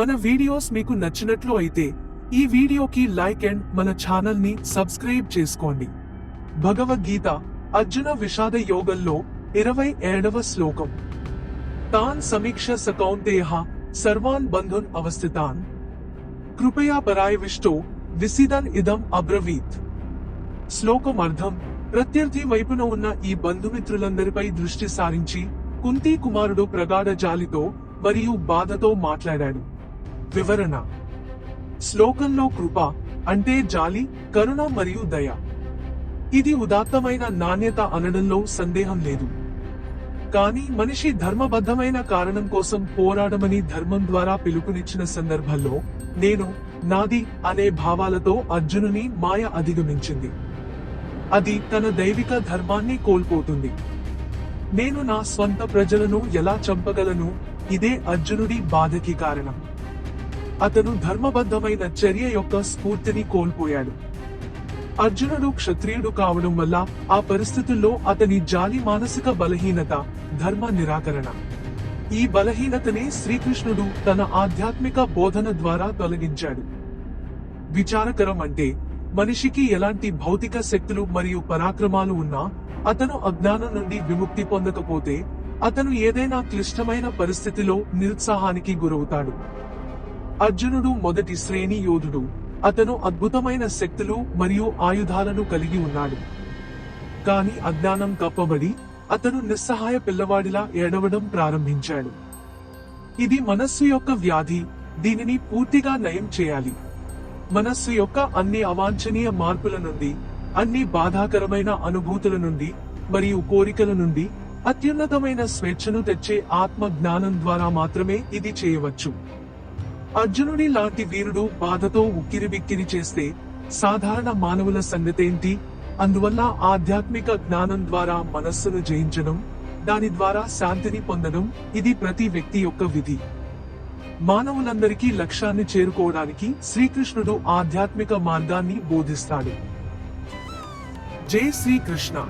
మన వీడియోస్ మీకు నచ్చినట్లు అయితే ఈ వీడియోకి లైక్ అండ్ మన ఛానల్ని సబ్స్క్రైబ్ చేసుకోండి. భగవద్గీత అర్జున విషాద యోగంలో ఇరవై ఏడవ శ్లోకం. తాన్ సమీక్ష సకౌంతేహ సర్వాన్ బంధున్ అవస్థితాన్. కృపయా పరాయవిష్టో విసిదన్ ఇదం అబ్రవీత్. శ్లోకం అర్థం ప్రత్యర్థి వైపున ఉన్న ఈ బంధుమిత్రులందరిపై దృష్టి సారించి కుంతీ కుమారుడు ప్రగాఢ జాలితో మరియు బాధతో మాట్లాడాడు. వివరణ. శ్లోకంలో కృప అంటే జాలి కరుణ మరియు దయ. ఇది ఉదాత్తమైన నాణ్యత అనడంలో సందేహం లేదు. కానీ మనిషి ధర్మబద్ధమైన కారణం కోసం పోరాడమని ధర్మం ద్వారా పిలుపునిచ్చిన సందర్భంలో నేను నాది అనే భావాలతో అర్జునుని మాయ అధిగమించింది. అది తన దైవిక ధర్మాన్ని కోల్పోతుంది. నేను నా స్వంత ప్రజలను ఎలా చంపగలను? ఇదే అర్జునుడి బాధకి కారణం. అతను ధర్మబద్ధమైన చర్య యొక్క స్ఫూర్తిని కోల్పోయాడు. అర్జునుడు క్షత్రియుడు కావడం వల్ల ఆ పరిస్థితుల్లో అతని జాలి మానసిక బలహీనత ధర్మ నిరాకరణ. ఈ బలహీనతనే శ్రీకృష్ణుడు తన ఆధ్యాత్మిక బోధన ద్వారా తొలగించాడు. విచారకరం అంటే మనిషికి ఎలాంటి భౌతిక శక్తులు మరియు పరాక్రమాలు ఉన్నా అతను అజ్ఞానం నుండి విముక్తి పొందకపోతే అతను ఏదైనా క్లిష్టమైన పరిస్థితిలో నిరుత్సాహానికి గురవుతాడు. అర్జునుడు మొదటి శ్రేణి యోధుడు. అతను అద్భుతమైన శక్తులు మరియు ఆయుధాలను కలిగి ఉన్నాడు. కాని అజ్ఞానం కప్పబడి అతను నిస్సహాయ పిల్లవాడిలా ఏడవడం ప్రారంభించాడు. ఇది మనస్సు యొక్క వ్యాధి దీనిని పూర్తిగా నయం చేయాలి. మనస్సు యొక్క అన్ని అవాంఛనీయ మార్పుల నుండి అన్ని బాధాకరమైన అనుభూతుల నుండి మరియు కోరికల నుండి అత్యున్నతమైన స్వేచ్ఛను తెచ్చే ఆత్మ జ్ఞానం ద్వారా మాత్రమే ఇది చేయవచ్చు. అర్జునుడి లాంటి వీరుడు బాధతో ఉక్కిరిబిక్కిరి చేస్తే సాధారణ మానవుల సంగతేంటి? అందువల్ల ఆధ్యాత్మిక జ్ఞానం ద్వారా మనస్సును జయించడం దాని ద్వారా శాంతిని పొందడం ఇది ప్రతి వ్యక్తి యొక్క విధి. మానవులందరికీ లక్ష్యాన్ని చేరుకోవడానికి శ్రీకృష్ణుడు ఆధ్యాత్మిక మార్గాన్ని బోధిస్తాడు. జై శ్రీకృష్ణ!